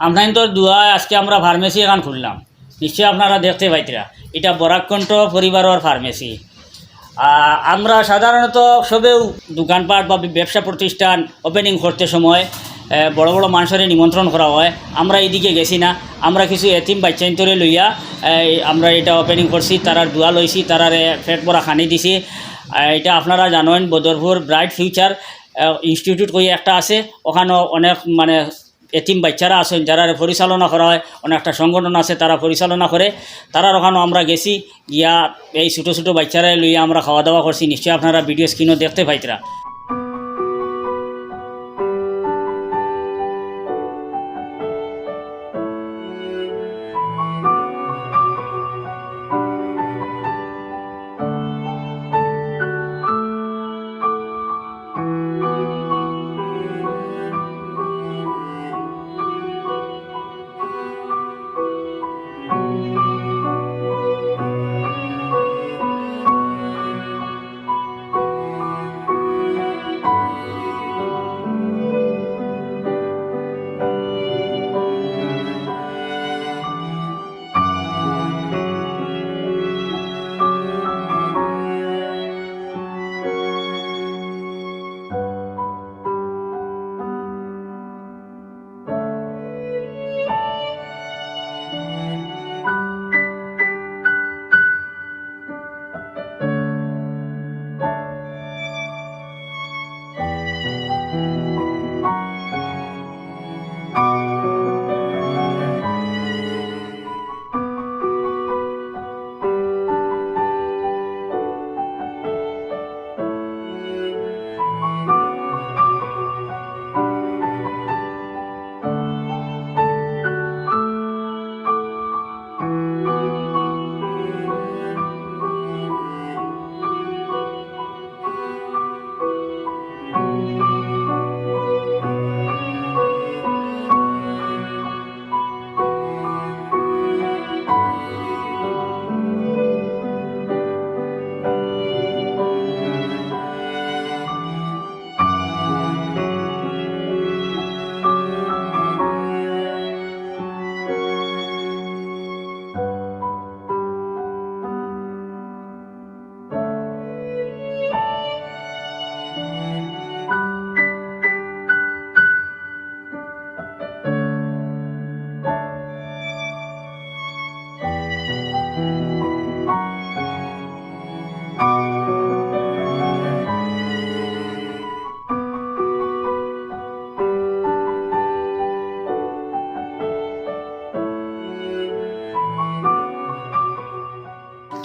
আপনার তো দুয়া আজকে আমরা ফার্মেসি এখান খুললাম। নিশ্চয়ই আপনারা দেখতে পাইতরা, এটা বরাকণ্ঠ পরিবারের ফার্মেসি আমরা সাধারণত সবেও দোকানপাট বা ব্যবসা প্রতিষ্ঠান ওপেনিং করতে সময় বড় বড় মানুষের নিমন্ত্রণ করা হয়। আমরা এইদিকে গেছি না। আমরা কিছু এতিম বাচ্চাইন্তরে লইয়া আমরা এটা ওপেনিং করছি, তারার দোয়া লইছি, তারারে ফেট বড়া খানি দিছি। এটা আপনারা জানেন, বদরপুর ব্রাইট ফিউচার ইনস্টিটিউট কই একটা আছে, ওখানেও অনেক মানে এতিম বাচ্চারা আছেন, যারা পরিচালনা করা হয়, অনেকটা সংগঠন আছে তারা পরিচালনা করে। তারা ওখানে আমরা গেছি, গিয়া এই ছোটো ছোটো বাচ্চারা লইয়া আমরা খাওয়া দাওয়া করছি। নিশ্চয়ই আপনারা ভিডিও স্ক্রিনও দেখতে পাইতরা।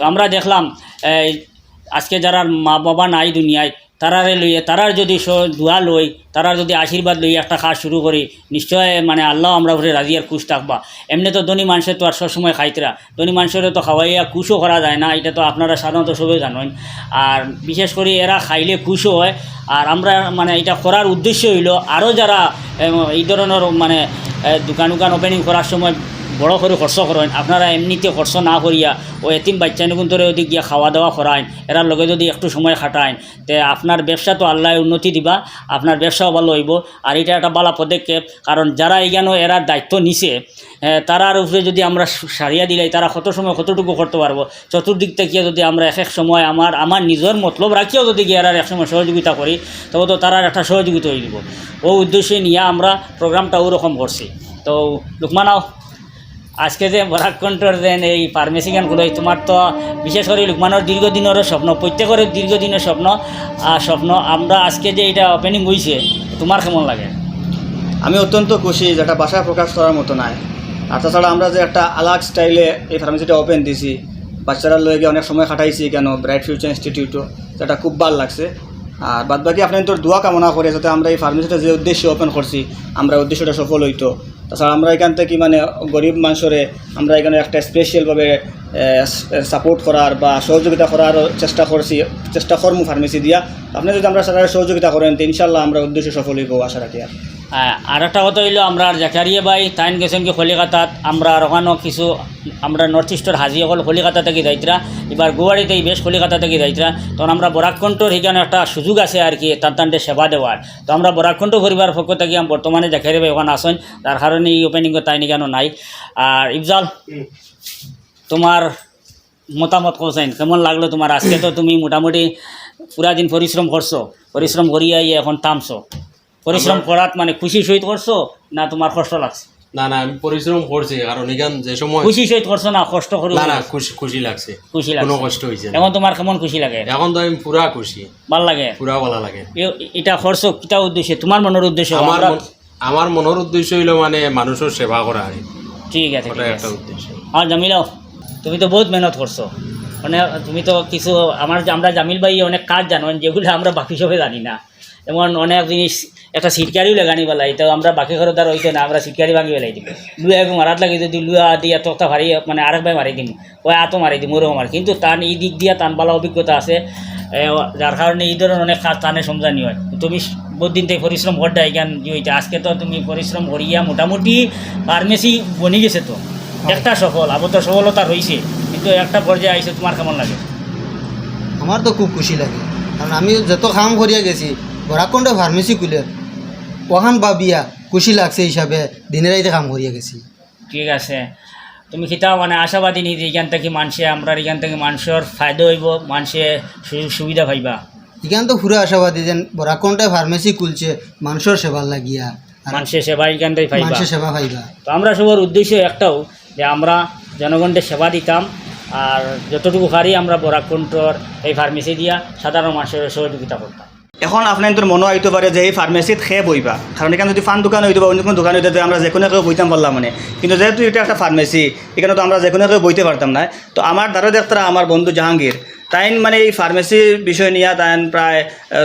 আমরা দেখলাম আজকে যারা মা বাবা নাই দুনিয়ায়, তারারে লইয়ে, তারার যদি দোয়া লই, তারার যদি আশীর্বাদ লই একটা কাজ শুরু করি, নিশ্চয় মানে আল্লাহ আমরা ঘরে রাজি আর খুশ থাকবা। এমনি তো ধনী মানুষের তো আর সবসময় খাইতরা। ধনী মানুষের তো খাওয়াইয়া খুশও করা যায় না, এটা তো আপনারা সাধারণত সবাই জানেন। আর বিশেষ করে এরা খাইলে খুশও হয়। আর আমরা মানে এটা করার উদ্দেশ্য হইল আরও যারা এই ধরনের মানে দোকান উকান ওপেনিং করার সময় বড় করে খরচ করেন আপনারা এমনিতে খরচ না করিয়া ও এতিম বাচ্চা নিগুন ধরে ওদিক গিয়া খাওয়া দাওয়া করাইন এরার লগে যদি একটু সময় খাটাইন, তে আপনার ব্যবসা তো আল্লাহ উন্নতি দিবা আপনার ব্যবসাও ভালো হইব আর এটা একটা বালা পদক্ষেপ কারণ যারা এইখানে এরার দায়িত্ব নিছে তারার উপরে যদি আমরা সারিয়া দিলাই তারা কত সময় কতটুকু করতে পারব চতুর্দিক থেকে যদি আমরা এক এক সময় আমার আমার নিজের মতলব রাখিও যদি গিয়ে এরার একসময় সহযোগিতা করি, তবে তো তারার একটা সহযোগিতা হয়ে দিব ও উদ্দেশ্যে নিয়ে আমরা প্রোগ্রামটা ওরকম করছি তো লুকমানাও আজকে যে বরাকণ্ঠর দেন এই ফার্মেসি গানগুলো তোমার তো বিশেষ করে লুকমানোর দীর্ঘদিনেরও স্বপ্ন প্রত্যেকের দীর্ঘদিনের স্বপ্ন আর স্বপ্ন, আমরা আজকে যে এটা ওপেনিং হয়েছে তোমার কেমন লাগে? আমি অত্যন্ত খুশি যেটা ভাষায় প্রকাশ করার মতো নাই। আর তাছাড়া আমরা যে একটা আলাগ স্টাইলে এই ফার্মেসিটা ওপেন দিছি, বাচ্চারা লয়ে গিয়ে অনেক সময় খাটাইছি কেন ব্রাইট ফিউচার ইনস্টিটিউটও যেটা খুব ভালো লাগছে। আর বাদ বাকি আপনার তোর দোয়া কামনা করে যাতে আমরা এই ফার্মেসিটা যে উদ্দেশ্যে ওপেন করছি, আমরা উদ্দেশ্যটা সফল হইতো। তাছাড়া আমরা এখান থেকে মানে গরিব মানুষরে আমরা এখানে একটা স্পেশালভাবে সাপোর্ট করার বা সহযোগিতা করার চেষ্টা করছি, চেষ্টা করমু ফার্মেসি দিয়া। আপনি যদি আমরা সরকারের সহযোগিতা করেন, তো ইনশাল্লাহ আমরা উদ্দেশ্য সফল হইব, আশা রাখি আর। আর একটা কথা হইল আমরা জাকারিয়া ভাই তাইন গেছেন কি কলিকাতাত আমরা আর ওখানেও কিছু আমরা নর্থ ইস্টের হাজি হল কলিকাতা থেকে যাইতরা এবার গুয়াহাটিতেই বেশ কলিকাতা থেকে যাইতরা। তখন আমরা বরাকণ্ঠর সেখানে একটা সুযোগ আছে আর কি তার তান্ডে সেবা দেওয়ার। তো আমরা বরাকণ্ঠ পরিবার পক্ষ থেকে আম বর্তমানে জাকারিয়া ভাই ওখানে আসেন তার কারণে এই ওপেনিং তাই কেন নাই। আর ইফজাল তোমার মতামত কোসাইন কেমন লাগল তোমার? আজকে তো তুমি মোটামুটি পুরা দিন পরিশ্রম করছ পরিশ্রম করিয়া ইয়ে এখন থামছো। পরিশ্রম করাত মানে খুশি সহিত করছ না তোমার কষ্ট লাগছে? না না আমি পরিশ্রম করছি কারণ এখান যে সময় খুশি সহিত করছ না কষ্ট করে না না খুশি খুশি লাগছে। খুশি কোনো লাগছে কষ্ট হয়েছে না। এখন তোমার কেমন খুশি লাগে? এখন তো আমি পুরা খুশি। ভালো লাগে? পুরা ভালো লাগে। এ- এটা করছ কিটা উদ্দেশ্যে? তোমার মনের উদ্দেশ্য আমার আমরা- মন- আমার মনের উদ্দেশ্য হইল মানে মানুষের সেবা করা আর কি। ঠিক আছে ঠিক একটা আছে। উদ্দেশ্য। আর জামিলাও তুমি তো বহুত মেহনত করছ। মানে তুমি তো কিছু আমার আমরা জামিল ভাই অনেক কাজ জানো যেগুলো আমরা বাকি সবে জানি না। যেমন অনেক জিনিস একটা সিটকারিও লাগানি বেলাই তো আমরা বাকি ঘর দ্বারা হইতো না আমরা সিটকারি ভাঙি বেলাই দিব। লুয়া এবং মারাত লাগি যদি লুয়া দিয়ে তক্তা ভারি মানে আরেক ভাই মারি দিম ওই আতো মারি দিম ওরকম আর কিন্তু তান এই দিক দিয়া টান বালা অভিজ্ঞতা আছে যার কারণে এই ধরনের অনেক কাজ টানে সমজানি হয়। তুমি বহুত দিন থেকে পরিশ্রম করতে এখান হইতে আজকে তো তুমি পরিশ্রম করিয়া মোটামুটি ফার্মেসি বনি গেছে তো। একটা সফল আবার তো সফলতা রয়েছে কিন্তু একটা পর্যায়ে আইসে তোমার কেমন লাগে? আমার তো খুব খুশি লাগে কারণ আমি যত কাম করিয়া গেছি বরাকণ্ড ফার্মেসি খুলে। ওখান বা বিয়া খুশি লাগছে হিসাবে দিনের রাইতে কাম করিয়া গেছি। ঠিক আছে। তুমি খিতা মানে আশাবাদী নি যে এখান থেকে মানুষে আমরা এখান থেকে মানুষের ফায়দা হইব মানুষে সুযোগ সুবিধা পাইবা? এখান তো পুরো আশাবাদী যেন বরাকণ্ঠে ফার্মেসি খুলছে মানুষের সেবা লাগিয়া। মানুষের সেবা এখান থেকে পাইবা। মানুষের সেবা পাইবা। তো আমরা সবার উদ্দেশ্য একটাও যে আমরা জনগণকে সেবা দিতাম আর যতটুকু পারি আমরা বরাকণ্ঠর এই ফার্মেসি দিয়া সাধারণ মানুষের সহযোগিতা করতাম। এখন আপনার তোর মনে হইতে পারে যে এই ফার্মেসিত খেয়ে বইবা কারণ এখানে যদি ফান দোকান হইতে বা অন্য কোনো দোকান হইতে আমরা যে কোনো কেউ বইতাম পারলাম মানে। কিন্তু যেহেতু এটা একটা ফার্মেসি এখানে তো আমরা যে কোনো কেউ বইতে পারতাম না। তো আমার দ্বারা দেখতারা আমার বন্ধু জাহাঙ্গীর তাইন মানে এই ফার্মেসি বিষয় নিয়ে তাইন প্রায়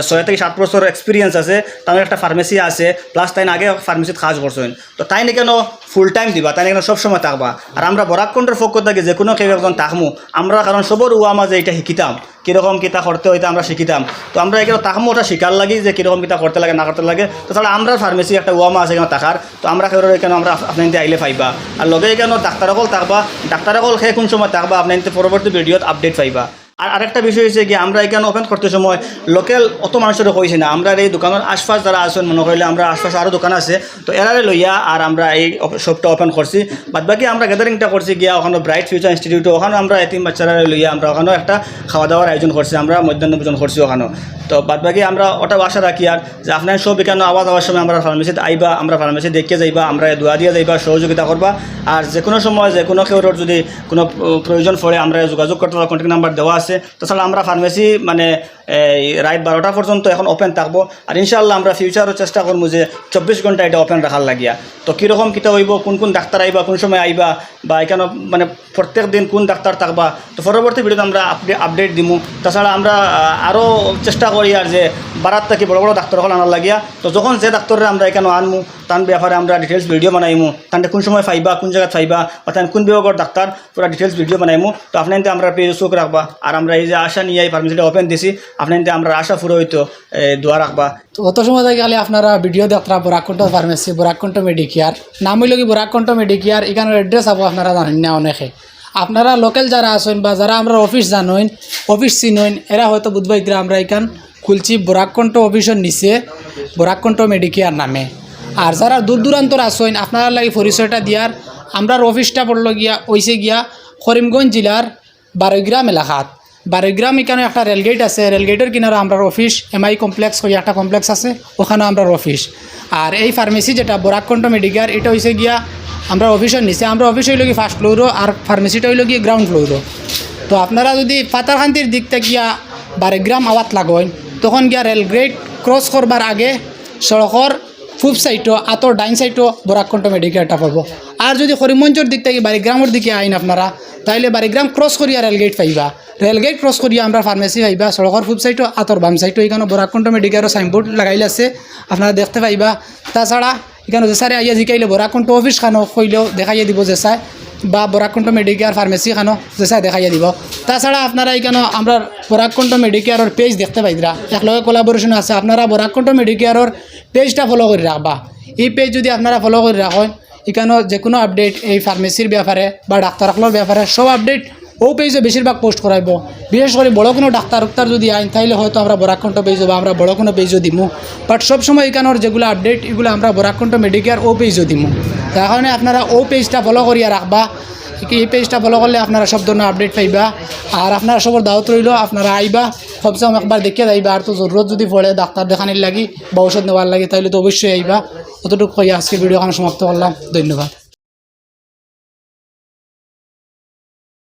ছয় থেকে সাত বছর এক্সপিরিয়েন্স আছে। তার একটা ফার্মেসি আছে প্লাস তাইন আগে ফার্মেসিত কাজ করছেন তো তাইন কেন ফুল টাইম দিবা তাই কেন সবসময় থাকবা। আর আমরা বরাকণ্ঠের পক্ষ থেকে যে কোনো কেউ একজন থাকমু, আমরা কারণ সবর উয়া মাঝে এটা শিকিতাম কীরকম কিতা করতে হইতে আমরা শিখিতাম তো আমরা এখানে তাহমু ওটা শিকার লাগি যে কীরকম কিতা করতে লাগে না করতে লাগে। তো তাহলে আমরা ফার্মেসি একটা ওয়ামা আছে এখানে থাকার তো আমরা কেউ এখানে আমরা আপনার আইলে পাইবা। আর লগে এখানে ডাক্তারসকল থাকবা। ডাক্তারসকল সেই কোন সময় থাকবা আপনার পরবর্তী ভিডিওত আপডেট পাইবা। আর আরেকটা বিষয় হচ্ছে কি, আমরা এখানে ওপেন করতে সময় লোকাল অত মানুষের কইছি না। আমরা এই দোকানের আশপাশ যারা আছেন, মনে করলে আমরা আশপাশে আরও দোকান আছে, তো এরারে লইয়া আর আমরা এই শপটা ওপেন করছি। বাদ বাকি আমরা গ্যাদারিংটা করছি গিয়া, ওখানে ব্রাইট ফিউচার ইনস্টিটিউট ওখানে আমরা এতিম বাচ্চারা লইয়া আমরা ওখানেও একটা খাওয়া দাওয়ার আয়োজন করছি, আমরা মধ্যাহ্ন ভোজন করছি ওখানেও। তো বাদ বাকি আমরা ওটা আশা রাখি আর যে আপনার সব এখানে আওয়াজ হওয়ার সময় আমরা ফার্মেসিতে আইবা, আমরা ফার্মেসি দেখে যাইবা, আমরা দোয়া দিয়ে যাইবা, সহযোগিতা করবা। আর যে কোনো সময় যে কোনো কেউ যদি কোনো প্রয়োজন পড়ে, আমরা যোগাযোগ করতে পারব কন্ট্যাক্ট নাম্বার দেওয়া আছে তাছাড়া আমরা ফার্মেসি মানে রাত বারোটা পর্যন্ত এখন ওপেন থাকব। আর ইনশাআল্লাহ আমরা ফিউচারও চেষ্টা করব যে চব্বিশ ঘণ্টা এটা ওপেন রাখার লাগিয়া। তো কীরকম, কিতা হইব, কোন কোন ডাক্তার আইবা, কোন সময় আইবা, বা এখানে মানে প্রত্যেক দিন কোন ডাক্তার থাকবা। তো পরবর্তী ভিডিওতে আমরা আপডেট আপডেট দিমু। তাছাড়া আমরা আরও চেষ্টা করি আর যে বারাত থেকে বড় বড় ডাক্তার হল আনার লাগিয়া। তো যখন যে ডাক্তাররা আমরা এখানে আনমু তার ব্যাপারে আমরা ডিটেলস ভিডিও বানাইমু। তাহলে কোন সময় পাইবা কোন জায়গায় পাইবা বা তান কোন বিভাগের ডাক্তার, পুরো ডিটেলস ভিডিও বানাইমু। তো আপনার আমরা পেজ চোখ রাখবা। আর আমরা এই যে আশা নিয়ে এই ফার্মেসিটা ওপেন দিছি আপনার আমরা আশা পুরো হইতো দোয়া রাখবা। তো অত সময় থেকে খালি আপনারা ভিডিও দেখরা বরাকণ্ঠ ফার্মেসি বরাকণ্ঠ মেডিকেয়ার নাম হইল কি বরাকণ্ঠ মেডিকেয়ার এখানের এড্রেস আবো আপনারা জানেন না অনেকে। আপনারা লোকাল যারা আছেন বা যারা আমরা অফিস জানেন অফিস চিনেন এরা হয়তো বুধবাই আমরা এখান খুলছি বরাকণ্ঠ অফিসের নিচে বরাকণ্ঠ মেডিকেয়ার নামে। আর যারা দূর দূরান্তর আসেন আপনারা লাগে পরিচয়টা দিয়ার আমরার অফিসটা পড়ল গিয়া ওইসে গিয়া, করিমগঞ্জ জেলার বারোগ্রাম এলাকাত। বারোগ্রাম এখানে একটা রেলগেট আছে। রেলগেটের কিনারে আমরা অফিস এমআই কমপ্লেক্স করে একটা কমপ্লেক্স আছে। ওখানে আমরা অফিস আর এই ফার্মেসি যেটা বরাকণ্ঠ মেডিকেল এটা হয়েছে গিয়া আমরা অফিসের নিচে। আমরা অফিস হইল গিয়ে ফার্স্ট ফ্লোরও আর ফার্মেসিটা হইল গিয়ে গ্রাউন্ড ফ্লোরও তো আপনারা যদি পাতারখান্তির দিক থেকে গিয়া বারোগ্রাম আওয়াত লাগেন তখন গিয়া রেলগেট ক্রস করবার আগে সড়কর ফুফ সাইটও আতর ডাইন সাইটও বরাকণ্ঠ মেডিকেলটা পাব। আর যদি করিমগঞ্জের দিক থেকে বারিগ্রামের দিকে আইন আপনারা, তাইলে বারিগ্রাম ক্রস করিয়া রেলগেট পাইবা। রেলগেট ক্রস করিয়া আমরা ফার্মেসি পাইবা সড়কের ফুফ সাইটও আতর বাম সাইটও এখানে বরাকণ্ঠ মেডিকেলের সাইনবোর্ড লাগাইলে আছে, আপনারা দেখতে পাইবা। তাছাড়া এখানে যে স্যারে আইয়া জিকাইলে বরাকণ্ঠ অফিস খানো কইলেও দেখাইয়া দিব যে স্যার বা বরাকণ্ঠ মেডিকেয়ার ফার্মেসি খানো যে স্যার দেখাইয়া দিব। তাছাড়া আপনারা এখানে আমরা বরাকণ্ঠ মেডিকেয়ারের পেজ দেখতে পাইতরা একলগে কোলাবোরেশন আছে, আপনারা বরাকণ্ঠ মেডিকেয়ারের পেজটা ফলো করে রাখবা এই পেজ যদি আপনারা ফলো করে রাখেন এখানেও যে কোনো আপডেট এই ফার্মেসির ব্যাপারে বা ডাক্তারগুলোর ব্যাপারে সব আপডেট ও পেজে বেশিরভাগ পোস্ট করাইব বিশেষ করে বড় কোনো ডাক্তার উক্তার যদি আইন তাইলে হয়তো আমরা বরাকণ্ঠ পেজও বা আমরা বড় কোনো পেজও দিমু। বাট সবসময় এখানোর যেগুলো আপডেট এগুলো আমরা বরাকণ্ঠ মেডিকেয়ার ও পেজও দিমু। তার কারণে আপনারা ও পেজটা ফলো করিয়া রাখবা এই পেজটা ফলো করলে আপনারা সব ধরনের আপডেট পাইবা। আর আপনারা সবর দাওয়াত রইল, আপনারা আইবা সবসময় একবার দেখে যাইবা। আর তো জরুরত যদি পড়ে ডাক্তার দেখানির লাগি বা ঔষধ নেওয়ার লাগে তাহলে তো অবশ্যই আইবা। অতটুকু আজকে ভিডিও সমাপ্ত করলাম। ধন্যবাদ।